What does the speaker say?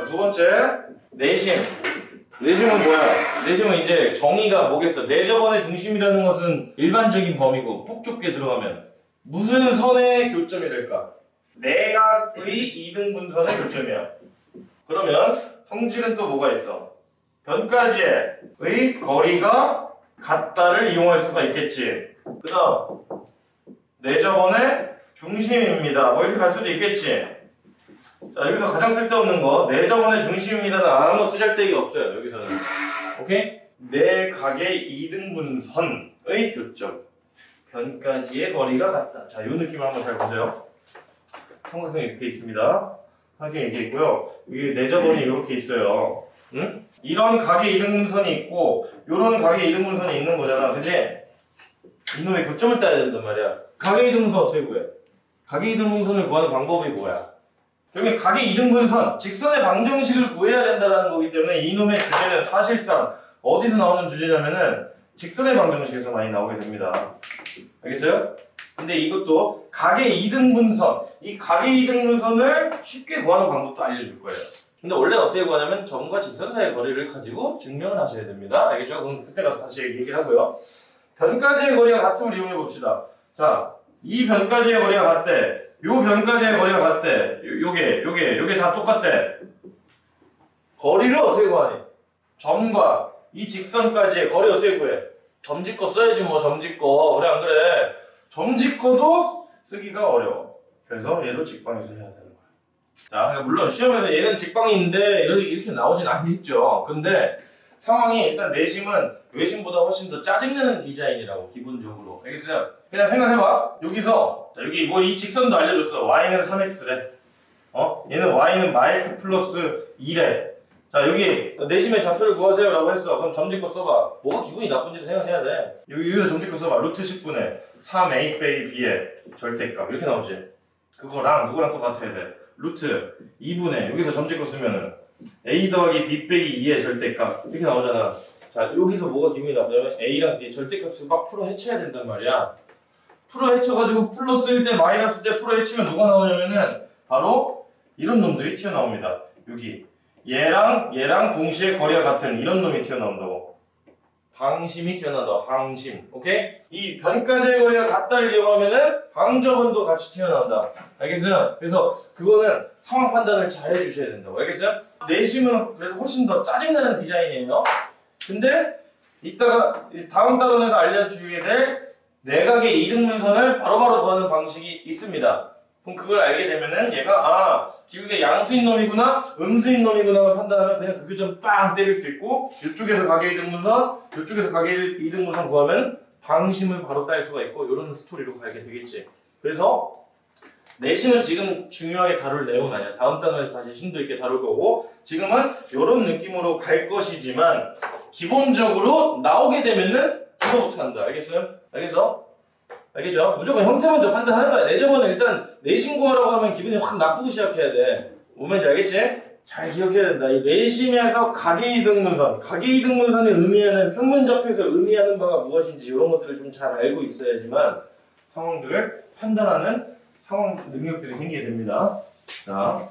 자, 두 번째 내심. 내심은 뭐야? 내심은 이제 정의가 뭐겠어? 내저번의 중심이라는 것은 일반적인 범위고 폭 좁게 들어가면 무슨 선의 교점이 될까? 내각의 이등분선의 교점이야. 그러면 성질은 또 뭐가 있어? 변까지의 거리가 같다를 이용할 수가 있겠지. 그 다음 내저번의 중심입니다. 뭐 이렇게 갈 수도 있겠지. 자 여기서 가장 쓸데없는 거 내저번의 중심입니다는 아무 쓰잘데기 없어요. 여기서는 오케이? 내각의 이등분선의 교점 변까지의 거리가 같다. 자, 이 느낌을 한번 잘 보세요. 삼각형이 이렇게 있습니다. 이렇게 있고요. 여기 내저번이 이렇게 있어요. 응? 이런 각의 이등분선이 있고 이런 각의 이등분선이 있는 거잖아. 그지? 이놈의 교점을 따야 된단 말이야. 각의 이등분선 어떻게 구해? 각의 이등분선을 구하는 방법이 뭐야? 여기 각의 이등분선, 직선의 방정식을 구해야 된다는 거기 때문에 이놈의 주제는 사실상 어디서 나오는 주제냐면은 직선의 방정식에서 많이 나오게 됩니다. 알겠어요? 근데 이것도 각의 이등분선, 이 각의 이등분선을 쉽게 구하는 방법도 알려줄 거예요. 근데 원래 어떻게 구하냐면 점과 직선 사이의 거리를 가지고 증명을 하셔야 됩니다. 알겠죠? 그럼 그때 가서 다시 얘기를 하고요. 변까지의 거리가 같음을 이용해 봅시다. 자, 이 변까지의 거리가 같대. 요 변까지의 거리가 같대. 요, 요게, 요게, 요게 다 똑같대. 거리를 어떻게 구하니? 점과 이 직선까지의 거리 어떻게 구해? 점짓거 써야지 뭐 점짓거 그래 안 그래? 점짓거도 쓰기가 어려워. 그래서 얘도 직방에서 해야 되는 거야. 자, 물론 시험에서 얘는 직방인데 이렇게 나오진 않겠죠. 근데 상황이 일단 내심은 외심보다 훨씬 더 짜증내는 디자인이라고 기본적으로. 알겠어요? 그냥 생각해봐. 여기서 자, 여기 뭐 이 직선도 알려줬어. y는 3x래. 어? 얘는 y는 마x 플러스 2래. 자 여기 내심의 좌표를 구하세요 라고 했어. 그럼 점짓고 써봐. 뭐가 기분이 나쁜지 생각해야 돼. 여기 여기서 점짓고 써봐. 루트 10분의 3a 빼기 b의 절대값. 이렇게 나오지? 그거랑 누구랑 똑같아야 돼? 루트 2분의 여기서 점짓고 쓰면은 a 더하기 b 빼기 2의 절대값. 이렇게 나오잖아. 자 여기서 뭐가 기분이 나쁘냐면 a랑 b의 절대값을 막 풀어 헤쳐야 된단 말이야. 풀어 헤쳐가지고 플러스일 때 마이너스 때 풀어 헤치면 누가 나오냐면은 바로 이런 놈들이 튀어나옵니다. 여기. 얘랑 얘랑 동시에 거리가 같은 이런 놈이 튀어나온다고 방심이 튀어나온다 방심 오케이? 이 변까지의 거리가 같다를 이용하면은 방저번도 같이 튀어나온다 알겠어요? 그래서 그거는 상황 판단을 잘 해주셔야 된다고 알겠어요? 내심은 그래서 훨씬 더 짜증나는 디자인이에요 근데 이따가 이 다음 단원에서 알려주게 될 내각의 이등분선을 바로바로 구하는 방식이 있습니다. 그럼 그걸 알게 되면은 얘가 아 기울기가 양수인 놈이구나 음수인 놈이구나만 판단하면 그냥 그 교점 빵 때릴 수 있고 이쪽에서 각의 이등분선 이쪽에서 각의 이등분선 구하면 방심을 바로 딸 수가 있고 이런 스토리로 가게 되겠지. 그래서 내신은 지금 중요하게 다룰 내용은 아니야. 다음 단원에서 다시 심도 있게 다룰 거고 지금은 이런 느낌으로 갈 것이지만 기본적으로 나오게 되면은 이거부터 한다. 알겠어요? 알겠어? 알겠죠? 무조건 형태 먼저 판단하는 거야. 내저번에 일단 내신구하라고 하면 기분이 확 나쁘고 시작해야 돼. 뭔 말인지 알겠지? 잘 기억해야 된다. 이 내심에서 각의이등분선, 각의이등분선이 의미하는 평면접해서 의미하는 바가 무엇인지 이런 것들을 좀 잘 알고 있어야지만 상황들을 판단하는 상황 능력들이 생기게 됩니다. 자,